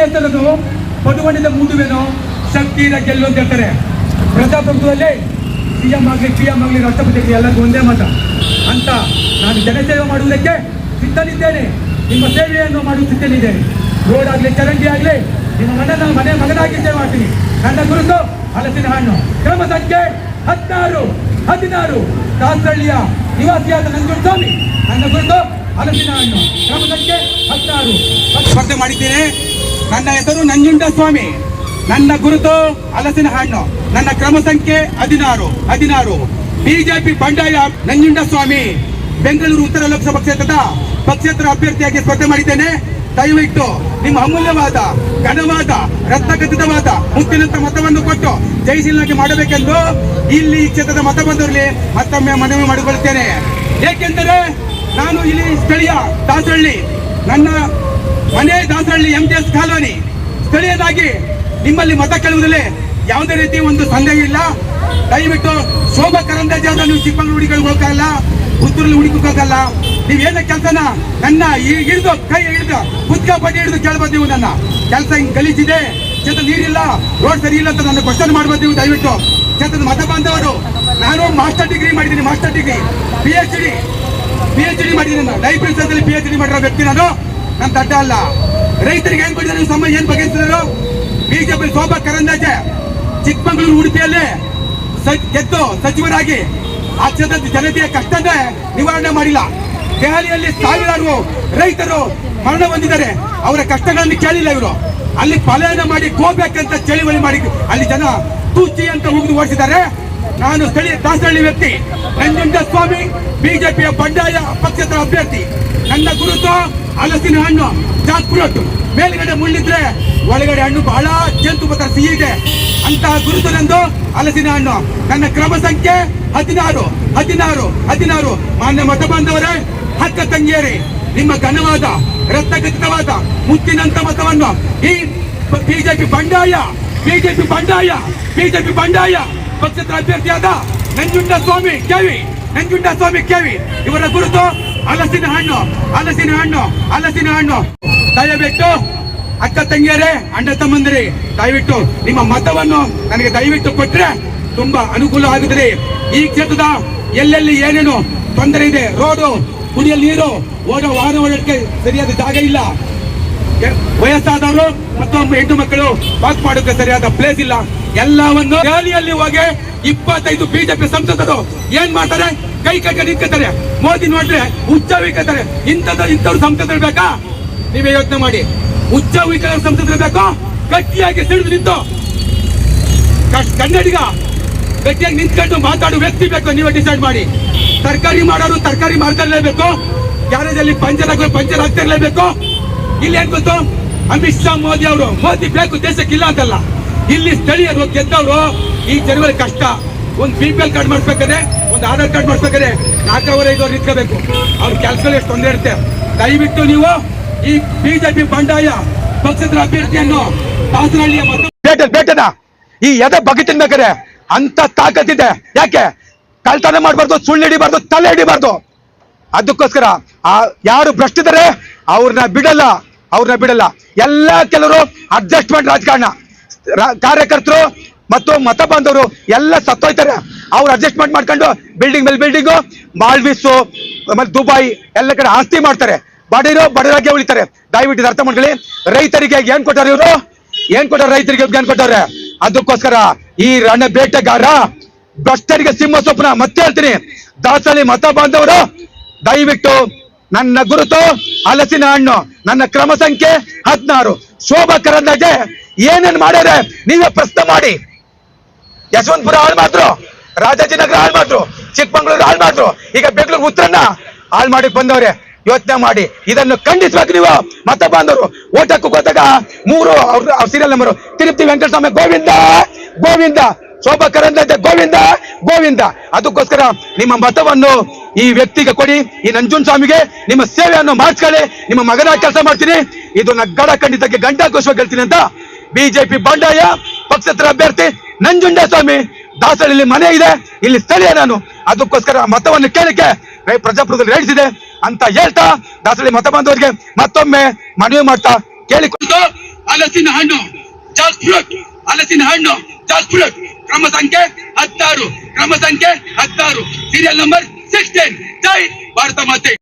ಹೆಸರದು ಪದುವಣಿದ ಮೂದುವೆನೋ? ಶಕ್ತಿಯಿಂದ ಗೆಲ್ಲು ಅಂತ ಹೇಳ್ತಾರೆ. ಪ್ರಜಾಪ್ರಭುತ್ವದಲ್ಲಿ ಸಿ ಎಂ ಆಗಲಿ ಪಿ ಎಂ ಆಗಲಿ ರಾಷ್ಟ್ರಪತಿ ಎಲ್ಲರಿಗೂ ಒಂದೇ ಮತ. ಅಂತ ನಾನು ಜನಸೇವೆ ಮಾಡುವುದಕ್ಕೆ ಸಿದ್ಧನಿದ್ದೇನೆ. ನಿಮ್ಮ ಸೇವೆಯನ್ನು ಮಾಡುವ ಸಿದ್ಧನಿದ್ದೇನೆ. ರೋಡ್ ಆಗಲಿ, ಚರಂಡಿ ಆಗಲಿ, ನಿಮ್ಮ ಮನೆ ಮನೆ, ಮಗನಾಗಿ ಸೇವೆ ಮಾಡ್ತೀನಿ. ನನ್ನ ಗುರುತು ಹಲಸಿನ ಹಣ್ಣು. ಕ್ರಮ ಸಂಖ್ಯೆ ಹದಿನಾರು ಹದಿನಾರು. ದಾಸರಳ್ಳಿಯ ನಿವಾಸಿಯಾದ ನಂಜುಂಡಸ್ವಾಮಿ ನನ್ನ ಗುರುತು ಹಲಸಿನ ಹಣ್ಣು. ಕ್ರಮ ಸಂಖ್ಯೆ ಹದಿನಾರು. ಸ್ಪರ್ಧೆ ಮಾಡಿದ್ದೇನೆ. ನನ್ನ ಹೆಸರು ನಂಜುಂಡ ಸ್ವಾಮಿ. ನನ್ನ ಗುರುತು ಹಲಸಿನ ಹಣ್ಣು. ನನ್ನ ಕ್ರಮ ಸಂಖ್ಯೆ ಹದಿನಾರು ಹದಿನಾರು. ಬಿಜೆಪಿ ಬಂಡಾಯ ನಂಜುಂಡ ಸ್ವಾಮಿ. ಬೆಂಗಳೂರು ಉತ್ತರ ಲೋಕಸಭಾ ಕ್ಷೇತ್ರದ ಪಕ್ಷೇತರ ಅಭ್ಯರ್ಥಿಯಾಗಿ ಸ್ಪರ್ಧೆ ಮಾಡಿದ್ದೇನೆ. ದಯವಿಟ್ಟು ನಿಮ್ಮ ಅಮೂಲ್ಯವಾದ, ಘನವಾದ ರತ್ನಗತಿತವಾದ ಮುತ್ತಿನಂತ ಮತವನ್ನು ಕೊಟ್ಟು ಜಯಶೀಲನಾಗಿ ಮಾಡಬೇಕೆಂದು ಇಲ್ಲಿ ಈ ಕ್ಷೇತ್ರದ ಮತ ಬಂದವರಲ್ಲಿ ಮತ್ತೊಮ್ಮೆ ಮನವಿ ಮಾಡಿಕೊಳ್ಳುತ್ತೇನೆ. ಏಕೆಂದರೆ ನಾನು ಇಲ್ಲಿ ಸ್ಥಳೀಯ ದಾಸಹಳ್ಳಿ ನನ್ನ ಮನೆ Dasarahalli M T S colony. ಸ್ಥಳೀಯದಾಗಿ ನಿಮ್ಮಲ್ಲಿ ಮತ ಕೇಳುವುದರಲ್ಲಿ ಯಾವುದೇ ರೀತಿ ಒಂದು ಸಂದೇಹ ಇಲ್ಲ. ದಯವಿಟ್ಟು ಶೋಭಾ ಕರಂದಾಜೆ ಆದ ನೀವು ಚಿಕ್ಕಮಗಳೂರು ಹುಡುಗಿಗಳಿಗೆ ಹೋಗಲ್ಲ ಪುತ್ತೂರಲ್ಲಿ ಹುಡುಕಕ್ಕಾಗಲ್ಲ ನೀವು ಏನ ಕೆಲಸನ ನನ್ನ ಈ ಹಿಡಿದು ಕೈ ಹಿಡಿದು ಕುತ್ಕ ಬಡ್ಡಿ ಹಿಡಿದು ಕೇಳ್ಬೋದು ನೀವು ನನ್ನ. ಕೆಲಸ ಹಿಂಗ್ ಗಲೀಜಿದೆ. ಕ್ಷೇತ್ರ ನೀರಿಲ್ಲ. ರೋಡ್ ಸರಿ ಇಲ್ಲ ಅಂತ ನನ್ನ ಕ್ವಶನ್ ಮಾಡ್ಬೋದು ನೀವು ದಯವಿಟ್ಟು. ಕ್ಷೇತ್ರದ ಮತ ಬಾಂಧವರು ನಾನು ಮಾಸ್ಟರ್ ಡಿಗ್ರಿ ಮಾಡಿದ್ದೀನಿ, master degree. P H D P H D ಮಾಡಿದ್ದೀನಿ ನಾನು. ಲೈಬ್ರರಿ ಪಿ ಎಚ್ ಡಿ ಮಾಡಿರೋ ವ್ಯಕ್ತಿ ನಾನು. ನನ್ನ ತಟ್ಟ ಅಲ್ಲ. ರೈತರಿಗೆ ಏನ್ ಕೊಟ್ಟಿದ್ದಾರೆ? ನೀವು ಸಮ ಏನ್ ಬಗೆಹರಿಸಿದ್ರು? ಬಿಜೆಪಿ ಶೋಭಾ ಕರಂದಾಜೆ ಚಿಕ್ಕಮಗಳೂರು ಉಡುಪಿಯಲ್ಲಿ ಗೆದ್ದು ಸಚಿವರಾಗಿ ಆ ಕ್ಷೇತ್ರದ ಜನತೆಯ ಕಷ್ಟದ ನಿವಾರಣೆ ಮಾಡಿಲ್ಲ. ದೆಹಲಿಯಲ್ಲಿ ಸಾವಿರಾರು ರೈತರು ಮರಣ ಹೊಂದಿದ್ದಾರೆ. ಅವರ ಕಷ್ಟಗಳನ್ನು ಕೇಳಿಲ್ಲ ಇವರು. ಅಲ್ಲಿ ಪಲಾಯನ ಮಾಡಿ ಗೋಬೇಕಂತ ಚಳಿವಳಿ ಮಾಡಿ ಅಲ್ಲಿ ಜನ ತೂಚಿ ಅಂತ ಹೋಗಿ ಓಡಿಸಿದ್ದಾರೆ. ನಾನು ಸ್ಥಳೀಯ ದಾಸಹಳ್ಳಿ ವ್ಯಕ್ತಿ ನಂಜುಂಡ ಸ್ವಾಮಿ, ಬಿಜೆಪಿಯ ಬಂಡಾಯ ಪಕ್ಷೇತರ ಅಭ್ಯರ್ಥಿ. ನನ್ನ ಗುರುತು ಹಲಸಿನ ಹಣ್ಣು ಜಾಕ್ ಮೇಲ್ಗಡೆ ಮುಳ್ಳಿದ್ರೆ ಒಳಗಡೆ ಹಣ್ಣು ಬಹಳ ಜಂತು ಪತ್ರ ಸಿಹಿ ಇದೆ. ಅಂತಹ ಗುರುತು ನಂದು ಹಲಸಿನ ಹಣ್ಣು. ನನ್ನ ಕ್ರಮ ಸಂಖ್ಯೆ ಹದಿನಾರು ಹದಿನಾರು ಹದಿನಾರು. ಮಾನ್ಯ ಮತ ಬಾಂಧವರೇ ಹಕ್ಕ ತಂಗಿಯರಿ, ನಿಮ್ಮ ಘನವಾದ ರಕ್ತಗತವಾದ ಮುತ್ತಿನಂತ ಮತವನ್ನು ಈ ಬಿಜೆಪಿ ಬಂಡಾಯ ಬಿಜೆಪಿ ಬಂಡಾಯ ಬಿಜೆಪಿ ಬಂಡಾಯ ಪಕ್ಷೇತರ ಅಭ್ಯರ್ಥಿಯಾದ Nanjunda Swamy K V Nanjunda Swamy K V ಇವರ ಗುರುತು ಹಲಸಿನ ಹಣ್ಣು ಹಲಸಿನ ಹಣ್ಣು ಹಲಸಿನ ಹಣ್ಣು. ದಯವಿಟ್ಟು ಅಕ್ಕ ತಂಗಿಯರೇ, ಅಣ್ಣ ತಮ್ಮಂದಿರಿ, ದಯವಿಟ್ಟು ನಿಮ್ಮ ಮತವನ್ನು ನನಗೆ ದಯವಿಟ್ಟು ಕೊಟ್ಟರೆ ತುಂಬಾ ಅನುಕೂಲ ಆಗುತ್ತದೆ. ಈ ಕ್ಷೇತ್ರದ ಎಲ್ಲೆಲ್ಲಿ ಏನೇನು ತೊಂದರೆ ಇದೆ, ರೋಡು ಕುಡಿಯಲು ನೀರು, ಓಡೋ ವಾಹನ ಓಡಕ್ಕೆ ಸರಿಯಾದ ಜಾಗ ಇಲ್ಲ. ವಯಸ್ಸಾದವರು ಮತ್ತು ಹೆಣ್ಣು ಮಕ್ಕಳು ವಾಕ್ ಮಾಡೋಕೆ ಸರಿಯಾದ ಪ್ಲೇಸ್ ಇಲ್ಲ. ಎಲ್ಲವನ್ನು ರ್ಯಾಲಿಯಲ್ಲಿ ಹೋಗಿ ಇಪ್ಪತ್ತೈದು ಬಿಜೆಪಿ ಸಂಸದರು ಏನ್ ಮಾಡ್ತಾರೆ? ಕೈ ಕಟ್ಟ ನಿಂತ್ಕೋತಾರೆ ಮೋದಿ ನೋಡ್ರೆ ಹುಚ್ಚ ವೀಕತಾರೆ ಇಂಥದ್ದು ಇಂಥವ್ರು ಸಂಸದರು ಬೇಕಾ? ನೀವೇ ಯೋಚನೆ ಮಾಡಿ. ಹುಚ್ಚ ವೀಕರ ಸಂಸದರು ಬೇಕು? ಗಟ್ಟಿಯಾಗಿ ಸಿಡಿದು ನಿಂತು. ಕನ್ನಡಿಗ ಗಟ್ಟಿಯಾಗಿ ನಿಂತ್ಕೊಂಡು ಮಾತಾಡೋ ವ್ಯಕ್ತಿ ಬೇಕು, ನೀವೇ ಡಿಸೈಡ್ ಮಾಡಿ. ತರಕಾರಿ ಮಾಡೋರು ತರಕಾರಿ ಮಾಡ್ತಾ ಇರಲೇಬೇಕು. ಗ್ಯಾರೇಜಲ್ಲಿ ಪಂಚರ್ ಹಾಕೋ ಪಂಚರ್ ಇರಲೇಬೇಕು. ಇಲ್ಲಿ ಗೊತ್ತು? ಅಮಿತ್ ಶಾ, ಮೋದಿ ಅವರು. ಮೋದಿ ಬೇಕು ದೇಶಕ್ಕಿಲ್ಲ ಅಂತಲ್ಲ. ಇಲ್ಲಿ ಸ್ಥಳೀಯರು ಗೆದ್ದವರು ಈ ಜನಗಳ ಕಷ್ಟ. ಒಂದು ಬಿ ಪಿ ಎಲ್ ಕಾರ್ಡ್ ಮಾಡಿಸ್ಬೇಕಾದ್ರೆ ಒಂದು ಆಧಾರ್ ಕಾರ್ಡ್ ಮಾಡಿಸ್ಬೇಕಾದ್ರೆ ನಾಲ್ಕೂವರೆ ಐದು ನಿಂತ್ಕೋಬೇಕು. ಅವ್ರ ಕೆಲಸಗಳು ಎಷ್ಟು ತೊಂದರೆ ಇರುತ್ತೆ. ದಯವಿಟ್ಟು ನೀವು ಈ ಬಿಜೆಪಿ ಬಂಡಾಯ ಪಕ್ಷದ ಅಭ್ಯರ್ಥಿಯನ್ನು ದಾಸರಹಳ್ಳಿಯ ಮತ್ತು ಬೇಟೆ ಬೇಟೆನ ಈ ಎದೆ ಬಗೆ ತಿನ್ಬೇಕಾರೆ ಅಂತ ತಾಕತ್ತಿದೆ ಯಾಕೆ? ಕಳ್ತನ ಮಾಡಬಾರ್ದು, ಸುಳ್ಳು ಹಿಡಿಬಾರ್ದು, ತಲೆ ಹಿಡಿಬಾರ್ದು. ಅದಕ್ಕೋಸ್ಕರ ಆ ಯಾರು ಭ್ರಷ್ಟಿದ್ದಾರೆ ಅವ್ರನ್ನ ಬಿಡಲ್ಲ. ಅವ್ರನ್ನ ಬಿಡಲ್ಲ. ಎಲ್ಲ ಕೆಲವರು ಅಡ್ಜಸ್ಟ್ಮೆಂಟ್ ರಾಜಕಾರಣ. ಕಾರ್ಯಕರ್ತರು ಮತ್ತು ಮತ ಬಾಂಧವರು ಎಲ್ಲ ಸತ್ತೋಯ್ತಾರೆ. ಅವ್ರು ಅಡ್ಜಸ್ಟ್ಮೆಂಟ್ ಮಾಡ್ಕೊಂಡು ಬಿಲ್ಡಿಂಗ್ ಮೇಲೆ ಬಿಲ್ಡಿಂಗು ಮಾಲ್ವೀಸು ಆಮೇಲೆ ದುಬೈ ಎಲ್ಲ ಕಡೆ ಆಸ್ತಿ ಮಾಡ್ತಾರೆ. ಬಡವರು ಬಡವರಾಗೆ ಉಳಿತಾರೆ. ದಯವಿಟ್ಟು ಅರ್ಥ ಮಾಡ್ಕೊಳ್ಳಿ. ರೈತರಿಗೆ ಏನ್ ಕೊಟ್ಟಾರೆ ಇವರು? ಏನ್ ಕೊಟ್ಟಾರೆ ರೈತರಿಗೆ ಏನ್ ಕೊಟ್ಟವ್ರೆ ಅದಕ್ಕೋಸ್ಕರ ಈ ರಣ ಬೇಟೆಗಾರ ಭ್ರಷ್ಟರಿಗೆ ಸಿಂಹ ಸ್ವಪ್ನ ಮತ್ತೆ ಹೇಳ್ತೀನಿ. ದಾಸಲಿ ಮತ ಬಾಂಧವರು ದಯವಿಟ್ಟು ನನ್ನ ಗುರುತು ಹಲಸಿನ ಹಣ್ಣು. ನನ್ನ ಕ್ರಮ ಸಂಖ್ಯೆ ಹದಿನಾರು. ಶೋಭಾ ಕರಂದಾಜೆ ಏನೇನ್ ಮಾಡಿದ್ರೆ ನೀವೇ ಪ್ರಶ್ನೆ ಮಾಡಿ. ಯಶವಂತಪುರ ಹಾಳು ಮಾಡಿದ್ರು ರಾಜಾಜಿನಗರ ಹಾಳು ಮಾಡಿದ್ರು ಚಿಕ್ಕಮಂಗ್ಳೂರು ಹಾಳು ಮಾಡಿದ್ರು ಈಗ ಬೆಂಗಳೂರು ಉತ್ತರನ್ನ ಹಾಳು ಮಾಡಿ ಬಂದವ್ರೆ, ಯೋಚನೆ ಮಾಡಿ. ಇದನ್ನು ಖಂಡಿಸಬೇಕು ನೀವು ಮತ ಬಾಂಧವರು. ಓಟಕ್ಕೂ ಗೊತ್ತಾಗ ಮೂರು ಅವ್ರ ಸೀರಿಯಲ್ ನಂಬರ್ ತಿರುಪ್ತಿ ವೆಂಕಟಸ್ವಾಮಿ, ಗೋವಿಂದ ಗೋವಿಂದ. ಶೋಭಾ ಕರಂದ್ಲಾಜೆ ಗೋವಿಂದ ಗೋವಿಂದ. ಅದಕ್ಕೋಸ್ಕರ ನಿಮ್ಮ ಮತವನ್ನು ಈ ವ್ಯಕ್ತಿಗೆ ಕೊಡಿ, ಈ ನಂಜುನ್ ಸ್ವಾಮಿಗೆ. ನಿಮ್ಮ ಸೇವೆಯನ್ನು ಮಾಡಿಸ್ಕೊಳ್ಳಿ, ನಿಮ್ಮ ಮಗನ ಕೆಲಸ ಮಾಡ್ತೀನಿ. ಇದು ನಗ್ಗಡ ಖಂಡಿತಕ್ಕೆ ಗಂಟಾಘೋಷವಾಗಿ ಹೇಳ್ತೀನಿ ಅಂತ ಬಿಜೆಪಿ ಬಂಡಾಯ, ಪಕ್ಷೇತರ ಅಭ್ಯರ್ಥಿ ನಂಜುಂಡ ಸ್ವಾಮಿ. ದಾಸಹಳ್ಳಿ ಮನೆ ಇದೆ, ಇಲ್ಲಿ ಸ್ಥಳೀಯ ನಾನು. ಅದಕ್ಕೋಸ್ಕರ ಮತವನ್ನು ಕೇಳಿಕೆ ರೈಟ್ಸ್ ಇದೆ ಅಂತ ಹೇಳ್ತಾ ದಾಸಳಿ ಮತ ಬಂದವರಿಗೆ ಮತ್ತೊಮ್ಮೆ ಮನವಿ ಮಾಡ್ತಾ ಕೇಳಿಕೊಂಡು ಹಲಸಿನ ಹಣ್ಣು ಜಾಕ್ ಫ್ರೂಟ್ ಹಲಸಿನ ಹಣ್ಣು ಫ್ರೂಟ್ ಕ್ರಮ ಸಂಖ್ಯೆ ಹತ್ತಾರು ಕ್ರಮ ಸಂಖ್ಯೆ ಹತ್ತಾರು ಸೀರಿಯಲ್ ನಂಬರ್ ಸಿಕ್ಸ್ಟೀನ್ ಜೈ ಭಾರತ ಮಾತೆ